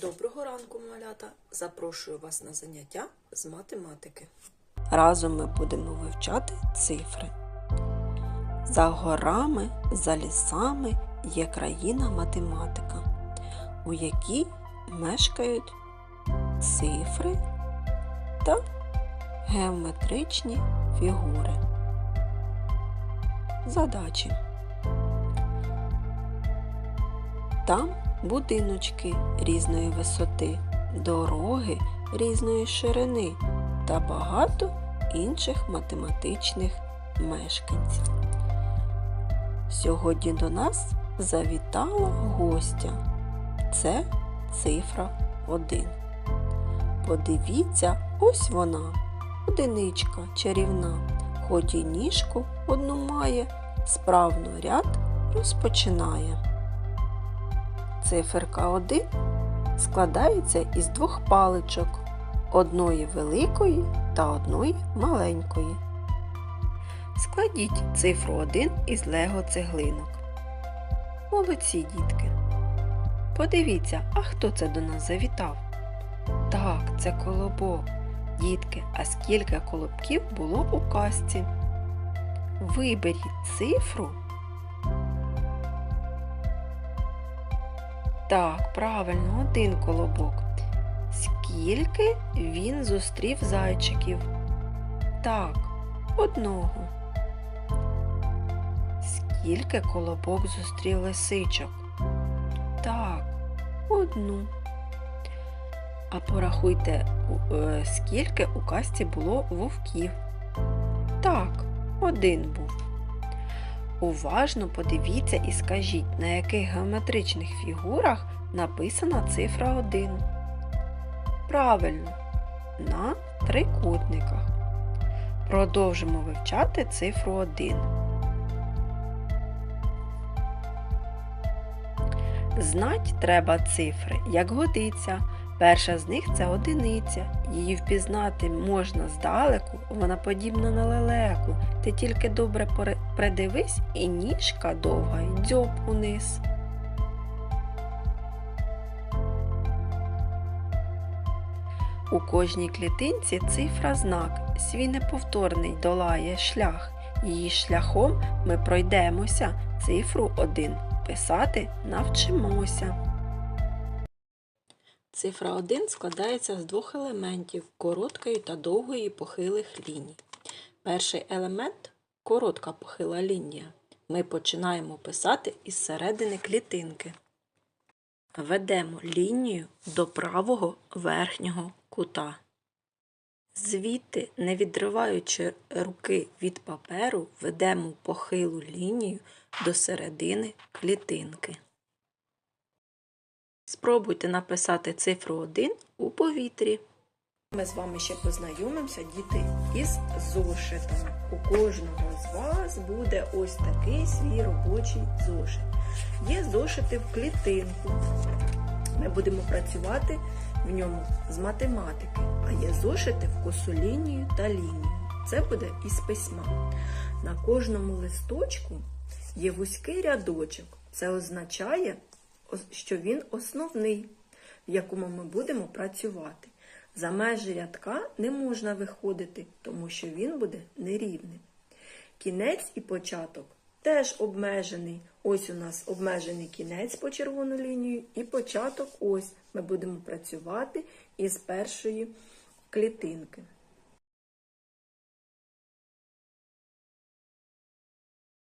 Доброго ранку, малята! Запрошую вас на заняття з математики. Разом ми будемо вивчати цифри. За горами, за лісами є країна математика, у якій мешкають цифри та геометричні фігури. Задачі. Там будиночки різної висоти, дороги різної ширини та багато інших математичних мешканців. Сьогодні до нас завітала гостя. Це цифра 1. Подивіться, ось вона, одиничка чарівна, хоч і ніжку одну має, справно ряд розпочинає. Циферка 1 складається із двох паличок, одної великої та одної маленької. Складіть цифру 1 із лего цеглинок. Молодці, дітки. Подивіться, а хто це до нас завітав? Так, це колобок. Дітки, а скільки колобків було у казці? Виберіть цифру. Так, правильно, один колобок. Скільки він зустрів зайчиків? Так, одного. Скільки колобок зустрів лисичок? Так, одну. А порахуйте, е, скільки у касті було вовків. Так, один був. Уважно подивіться і скажіть, на яких геометричних фігурах написана цифра 1. Правильно, на трикутниках. Продовжимо вивчати цифру 1. Знать треба цифри, як годиться. Перша з них це одиниця. Її впізнати можна здалеку, вона подібна на лелеку. Ти тільки добре придивись і ніжка довга, і дзьоб униз. У кожній клітинці цифра знак, свій неповторний долає шлях. Її шляхом ми пройдемося, цифру 1 писати навчимося. Цифра 1 складається з двох елементів короткої та довгої похилих ліній. Перший елемент коротка похила лінія. Ми починаємо писати із середини клітинки. Ведемо лінію до правого верхнього кута. Звідти, не відриваючи руки від паперу, ведемо похилу лінію до середини клітинки. Спробуйте написати цифру 1 у повітрі. Ми з вами ще познайомимося, діти, із зошитами. У кожного з вас буде ось такий свій робочий зошит. Є зошити в клітинку. Ми будемо працювати в ньому з математики, а є зошити в косу лінію та лінію. Це буде із письма. На кожному листочку є вузький рядочок. Це означає, що він основний, в якому ми будемо працювати. За межі рядка не можна виходити, тому що він буде нерівним. Кінець і початок теж обмежений. Ось у нас обмежений кінець по червону лінію і початок ось. Ми будемо працювати із першої клітинки.